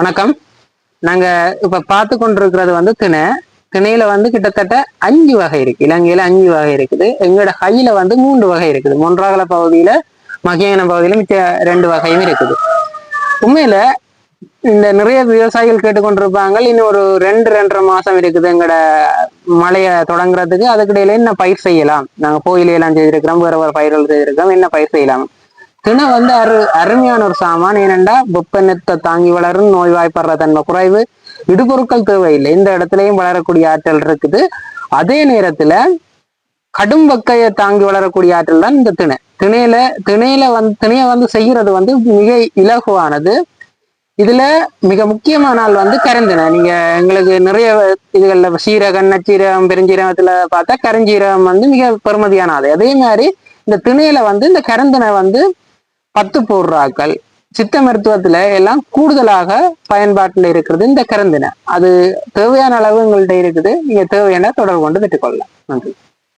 வணக்கம். நாங்க இப்ப பார்த்து கொண்டிருக்கிறது வந்து திணை. திணையில வந்து கிட்டத்தட்ட அஞ்சு வகை இருக்கு. இலங்கையில அஞ்சு வகை இருக்குது. எங்களோட கையில வந்து மூன்று வகை இருக்குது. மொன்றாகல பகுதியில மகியான பகுதியில மிச்ச ரெண்டு வகையும் இருக்குது. உண்மையில இந்த நிறைய விவசாயிகள் கேட்டுக்கொண்டிருப்பாங்க. இன்னும் ஒரு ரெண்டு ரெண்டரை மாசம் இருக்குது எங்கட மழையை தொடங்குறதுக்கு. அதுக்கிடையில என்ன பயிர் செய்யலாம்? நாங்க கோயிலையெல்லாம் செய்திருக்கிறோம். வேற வேற பயிர்கள் செய்திருக்கிறோம். என்ன பயிர் செய்யலாம்? திணை வந்து அரு அருமையான ஒரு சாமான். ஏனென்றா வெப்பநிலத்தை தாங்கி வளரும் நோய்வாய்ப்படுற தன்மை குறைவு. இடுபொருட்கள் தேவையில்லை. இந்த இடத்துலயும் வளரக்கூடிய ஆற்றல் இருக்குது. அதே நேரத்துல கடும் வக்கையை தாங்கி வளரக்கூடிய ஆற்றல் தான் இந்த திணை. திணையில திணையில வந்து திணையை வந்து செய்யறது வந்து மிக இலகுவானது. இதுல மிக முக்கியமான நாள் வந்து கருந்தினை நீங்க எங்களுக்கு நிறைய இதுகள்ல சீரகம் நச்சீரகம் பெருஞ்சீரகத்துல பார்த்தா கருஞ்சீரகம் வந்து மிக பெருமதியான ஆள். அதே மாதிரி இந்த திணையில வந்து இந்த கருந்தினை வந்து பத்து போடுறாக்கள் சித்த மருத்துவத்துல எல்லாம் கூடுதலாக பயன்பாட்டில் இருக்கிறது இந்த கருந்தினை. அது தேவையான அளவு உங்கள்கிட்ட இருக்குது. நீங்க தேவையான தொடர்பு கொண்டு பெற்றுக்கொள்ளலாம் நன்றி.